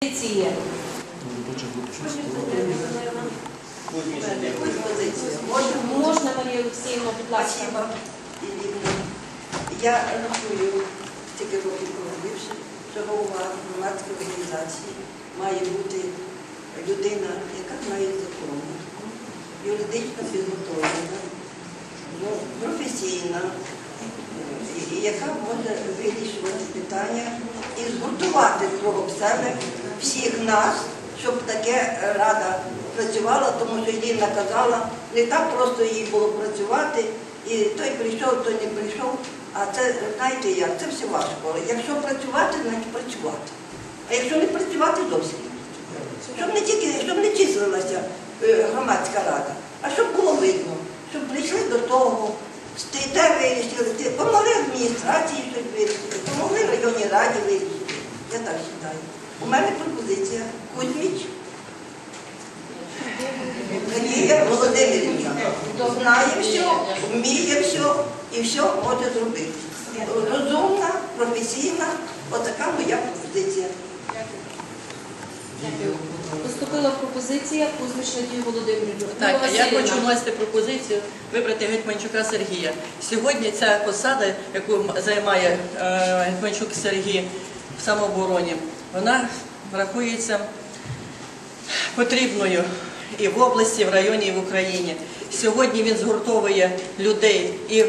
Позиції. Можна, Марія Олексіївна, будь ласка. Я рахую, стільки років проробивши, що голова громадської організації має бути людина, яка знає закони, юридично підготовлена, ну, професійна, і яка може вирішувати питання і згуртувати кругом себе всіх нас, щоб таке е, рада працювала, тому що їй наказала, не так просто їй було працювати, і той прийшов, той не прийшов. А це, знаєте як, це все важко. Якщо працювати, значить працювати. А якщо не працювати, зовсім. Щоб не тільки, щоб не числилася е, громадська рада, а щоб було видно, щоб прийшли до того, те- вирішили, те- помогли адміністрації щось вирішити, помогли районній раді вирішити. Я так вважаю. У мене пропозиція Кузьміч. Надія Володимирівна. Знає все, вміє все і все може зробити. Розумна, професійна, отака моя пропозиція. Поступила пропозиція Кузьмич Надії Володимирівни. Так, а я хочу внести пропозицію вибрати Гетьманчука Сергія. Сьогодні ця посада, яку займає е, Гетьманчук Сергій в самообороні, вона рахується потрібною і в області, і в районі, і в Україні. Сьогодні він згуртовує людей і е,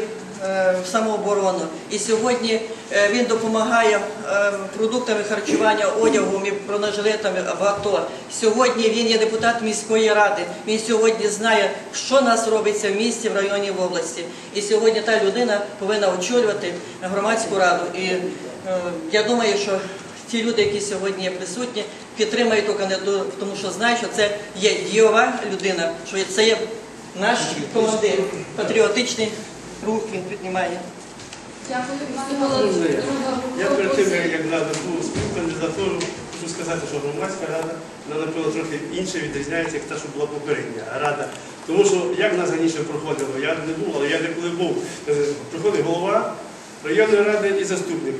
в самооборону. І сьогодні е, він допомагає е, продуктами харчування, одягом і бронежилетами в АТО. Сьогодні він є депутат міської ради. Він сьогодні знає, що нас робиться в місті, в районі, в області. І сьогодні та людина повинна очолювати громадську раду. І я думаю, що ті люди, які сьогодні є присутні, підтримають ту кандидатуру, тому що знають, що це є дієва людина, що це є наш командир, патріотичний рух він піднімає. Дякую. Я перед тим, як дати ту свою кандидатуру, хочу сказати, що громадська рада, вона, напевно, трохи інше відрізняється, як та, що була попередня рада. Тому що як в нас раніше проходило, я не був, але я деколи був. Е, Приходить голова районної ради і заступник.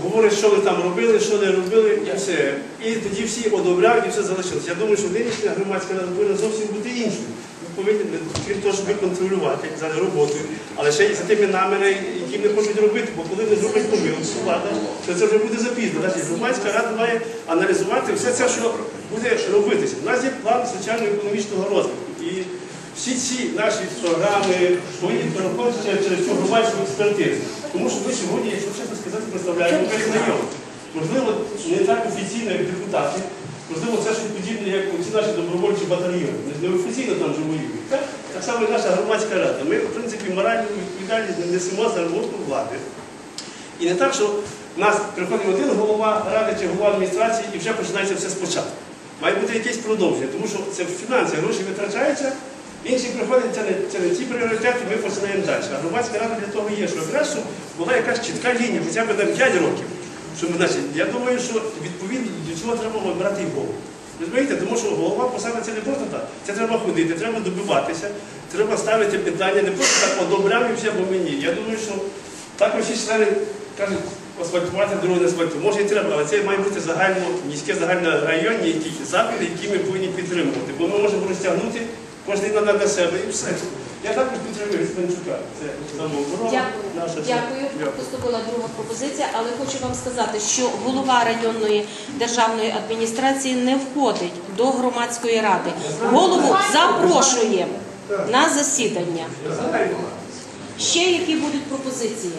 Говорить, що ви там робили, що не робили, і все. І тоді всі одобряють і все залишилось. Я думаю, що нинішня громадська рада повинна зовсім бути іншою. Ми повинні, крім того, щоб контролювати за роботою, але ще й за тими намірами, які не хочуть робити, бо коли не зроблять помилку влада, то це вже буде запізно. Значить, громадська рада має аналізувати все це, що буде робитися. У нас є план соціально-економічного розвитку. І всі ці наші програми повинні проходити через цю громадську експертизу. Тому що ми сьогодні, якщо чесно сказати, представляємо район. Можливо, не так офіційно, як депутати, можливо, це щось подібне, як ці наші добровольчі батальйони. Не офіційно там же воюють. Так? так само і наша громадська рада. Ми, в принципі, моральну відповідальність не несемо за роботу влади. І не так, що в нас приходить один голова ради чи голова адміністрації і вже починається все спочатку. Має бути якесь продовження, тому що це фінанси, гроші витрачаються, інші приходять, це не, це не ті пріоритети, ми починаємо далі. А громадська рада для того є, що якраз була якась чітка лінія, хоча б на 5 років. Щоб, значить, я думаю, що відповідно до цього треба обрати і голову. Розумієте, тому що голова посада це не просто так. Це треба ходити, треба добиватися, треба ставити питання, не просто так все по мені. Я думаю, що також всі члени кажуть, асфальтувати дорогу не асфальту. Може і треба, але це має бути загально, міське загальнорайонні якісь заходи, які ми повинні підтримувати. Бо ми можемо розтягнути кожен на, себе і все. Я також підтримую Спенчука. Це самооборона. Дякую. наша. Дякую. Поступила друга пропозиція, але хочу вам сказати, що голова районної державної адміністрації не входить до громадської ради. Голову запрошуємо на засідання. Ще які будуть пропозиції?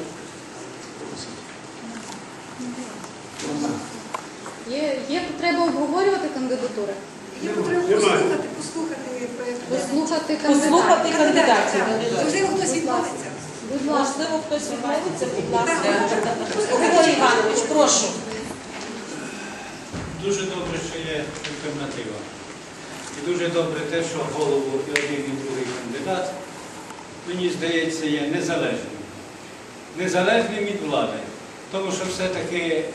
Є, є потреба обговорювати кандидатури? Є потреба Немає. послухати, послухати проєкт. Послухати Послухати кандидатів. кандидатів. Можливо, хтось відмовиться. Будь ласка. Можливо, хтось відмовиться, будь ласка. Григорій Іванович, прошу. Дуже добре, що є альтернатива. І дуже добре те, що голову і один і другий кандидат, мені здається, є незалежним. Незалежним від влади. Тому що все-таки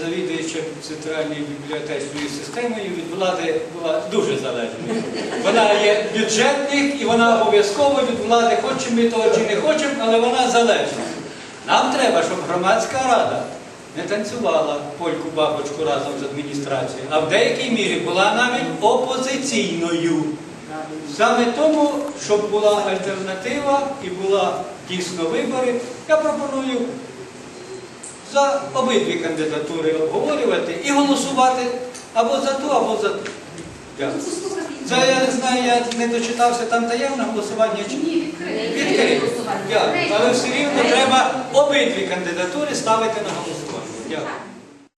завідуюча центральною бібліотечною системою від влади була дуже залежною. Вона є бюджетник і вона обов'язково від влади, хочемо ми того чи не хочемо, але вона залежна. Нам треба, щоб громадська рада не танцювала польку бабочку разом з адміністрацією, а в деякій мірі була навіть опозиційною. Саме тому, щоб була альтернатива і була дійсно вибори, я пропоную за обидві кандидатури обговорювати і голосувати або за ту, або за ту. Дякую. Це я не знаю, я не дочитався там таємне голосування чи ні. Відкрите. Дякую. Але все рівно треба обидві кандидатури ставити на голосування. Дякую.